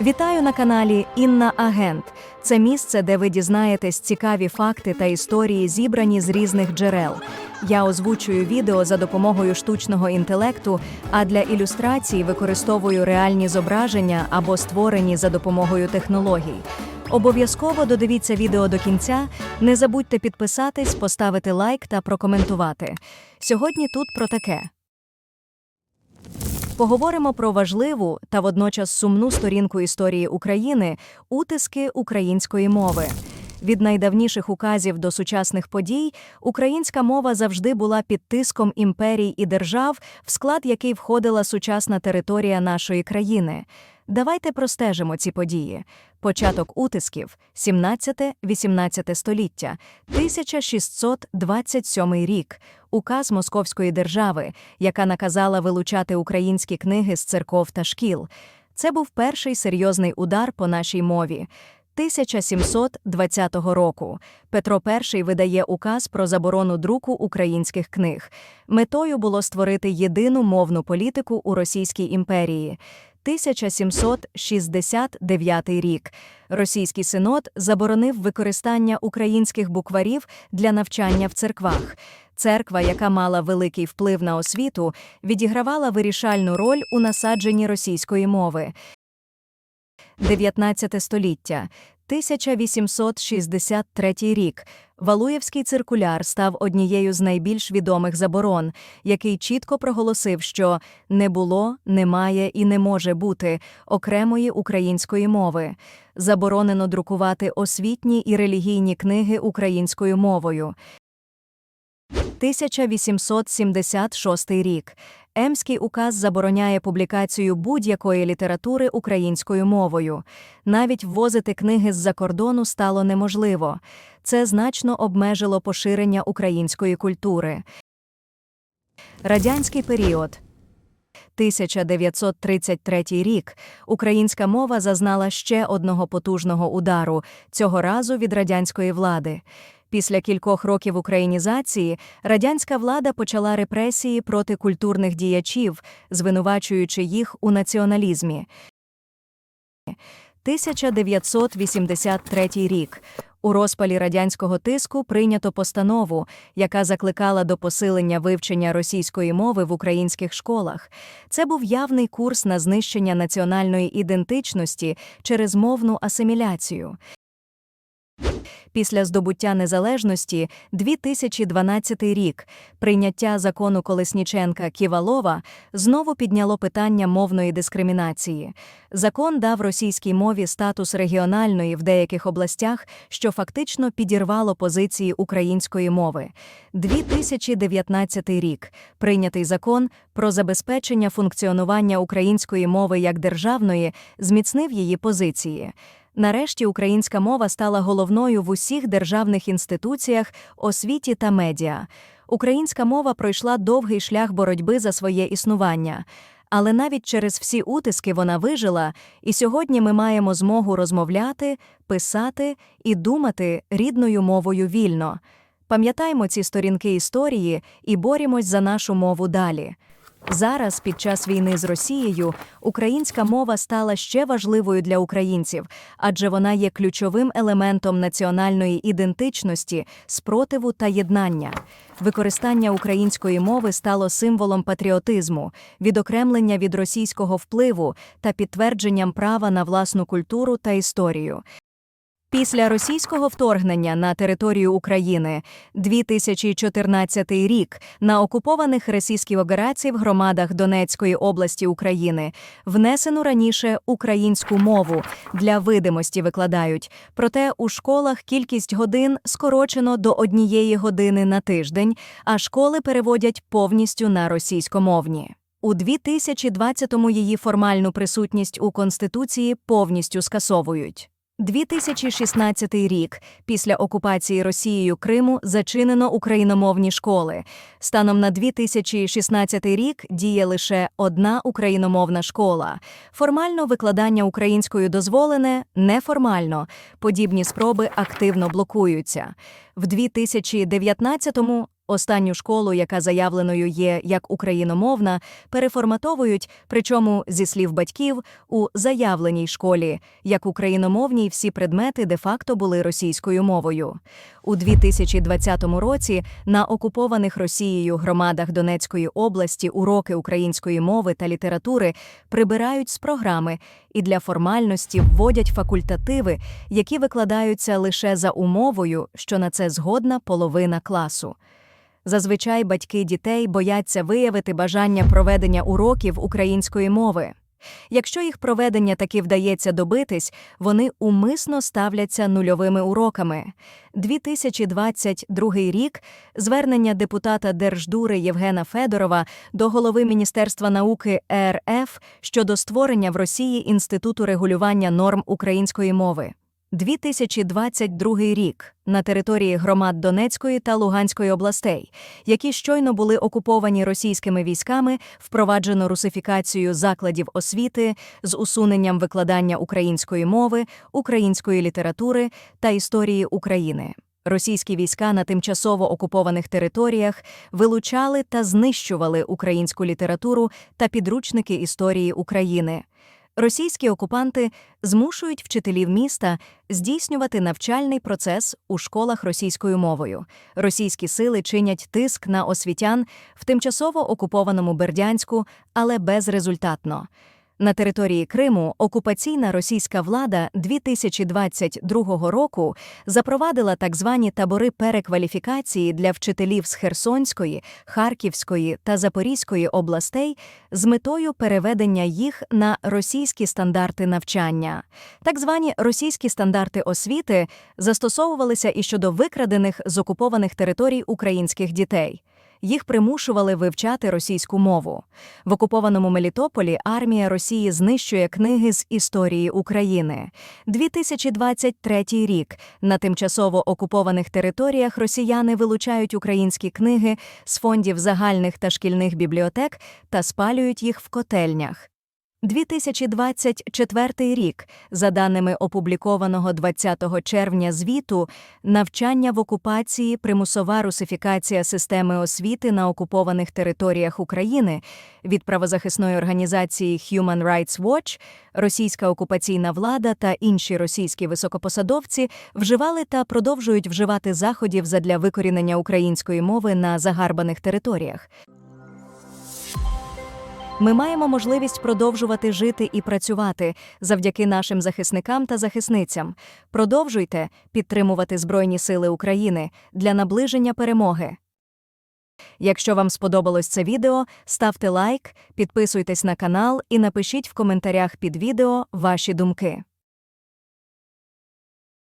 Вітаю на каналі Інна Агент. Це місце, де ви дізнаєтесь цікаві факти та історії, зібрані з різних джерел. Я озвучую відео за допомогою штучного інтелекту, а для ілюстрацій використовую реальні зображення або створені за допомогою технологій. Обов'язково додивіться відео до кінця. Не забудьте підписатись, поставити лайк та прокоментувати. Сьогодні тут про таке. Поговоримо про важливу та водночас сумну сторінку історії України утиски української мови. Від найдавніших указів до сучасних подій українська мова завжди була під тиском імперій і держав, в склад який входила сучасна територія нашої країни. Давайте простежимо ці події. Початок утисків 17-18 століття, 1627 рік. Указ Московської держави, яка наказала вилучати українські книги з церков та шкіл. Це був перший серйозний удар по нашій мові. 1720 року Петро І видає указ про заборону друку українських книг. Метою було створити єдину мовну політику у Російській імперії. 1769 рік Російський синод заборонив використання українських букварів для навчання в церквах. Церква, яка мала великий вплив на освіту, відігравала вирішальну роль у насадженні російської мови. 19 століття, 1863 рік. Валуєвський циркуляр став однією з найбільш відомих заборон, який чітко проголосив, що не було, немає і не може бути окремої української мови. Заборонено друкувати освітні і релігійні книги українською мовою. 1876 рік. Емський указ забороняє публікацію будь-якої літератури українською мовою. Навіть ввозити книги з-за кордону стало неможливо. Це значно обмежило поширення української культури. Радянський період 1933 рік українська мова зазнала ще одного потужного удару, цього разу від радянської влади. Після кількох років українізації радянська влада почала репресії проти культурних діячів, звинувачуючи їх у націоналізмі. 1983 рік. У розпалі радянського тиску прийнято постанову, яка закликала до посилення вивчення російської мови в українських школах. Це був явний курс на знищення національної ідентичності через мовну асиміляцію. Після здобуття незалежності 2012 рік прийняття закону Колесніченка Ківалова знову підняло питання мовної дискримінації. Закон дав російській мові статус регіональної в деяких областях, що фактично підірвало позиції української мови. 2019 рік прийнятий закон про забезпечення функціонування української мови як державної зміцнив її позиції. Нарешті українська мова стала головною в усіх державних інституціях, освіті та медіа. Українська мова пройшла довгий шлях боротьби за своє існування. Але навіть через всі утиски вона вижила, і сьогодні ми маємо змогу розмовляти, писати і думати рідною мовою вільно. Пам'ятаймо ці сторінки історії і борімось за нашу мову далі. Зараз, під час війни з Росією, українська мова стала ще важливою для українців, адже вона є ключовим елементом національної ідентичності, спротиву та єднання. Використання української мови стало символом патріотизму, відокремлення від російського впливу та підтвердженням права на власну культуру та історію. Після російського вторгнення на територію України 2014 рік на окупованих російських операцій в громадах Донецької області України внесено раніше українську мову для видимості викладають. Проте у школах кількість годин скорочено до однієї години на тиждень, а школи переводять повністю на російськомовні. У 2020-му її формальну присутність у Конституції повністю скасовують. 2016 рік після окупації Росією Криму зачинено україномовні школи. Станом на 2016 рік діє лише одна україномовна школа. Формально викладання українською дозволене, неформально. Подібні спроби активно блокуються. В 2019-му Останню школу, яка заявленою є як україномовна, переформатовують, причому зі слів батьків, у заявленій школі, як україномовній всі предмети де-факто були російською мовою. У 2020 році на окупованих Росією громадах Донецької області уроки української мови та літератури прибирають з програми і для формальності вводять факультативи, які викладаються лише за умовою, що на це згодна половина класу. Зазвичай батьки дітей бояться виявити бажання проведення уроків української мови. Якщо їх проведення таки вдається добитись, вони умисно ставляться нульовими уроками. 2022 рік звернення депутата Держдури Євгена Федорова до голови Міністерства науки РФ щодо створення в Росії Інституту регулювання норм української мови. 2022 рік на території громад Донецької та Луганської областей, які щойно були окуповані російськими військами, впроваджено русифікацію закладів освіти з усуненням викладання української мови, української літератури та історії України. Російські війська на тимчасово окупованих територіях вилучали та знищували українську літературу та підручники історії України. Російські окупанти змушують вчителів міста здійснювати навчальний процес у школах російською мовою. Російські сили чинять тиск на освітян в тимчасово окупованому Бердянську, але безрезультатно. На території Криму окупаційна російська влада 2022 року запровадила так звані табори перекваліфікації для вчителів з Херсонської, Харківської та Запорізької областей з метою переведення їх на російські стандарти навчання. Так звані російські стандарти освіти застосовувалися і щодо викрадених з окупованих територій українських дітей їх примушували вивчати російську мову. В окупованому Мелітополі армія Росії знищує книги з історії України. 2023 рік на тимчасово окупованих територіях росіяни вилучають українські книги з фондів загальних та шкільних бібліотек та спалюють їх в котельнях. 2024 рік, за даними опублікованого 20 червня звіту, навчання в окупації, примусова русифікація системи освіти на окупованих територіях України від правозахисної організації Human Rights Watch, російська окупаційна влада та інші російські високопосадовці вживали та продовжують вживати заходів задля викорінення української мови на загарбаних територіях. Ми маємо можливість продовжувати жити і працювати завдяки нашим захисникам та захисницям. Продовжуйте підтримувати Збройні Сили України для наближення перемоги. Якщо вам сподобалось це відео, ставте лайк, підписуйтесь на канал і напишіть в коментарях під відео ваші думки.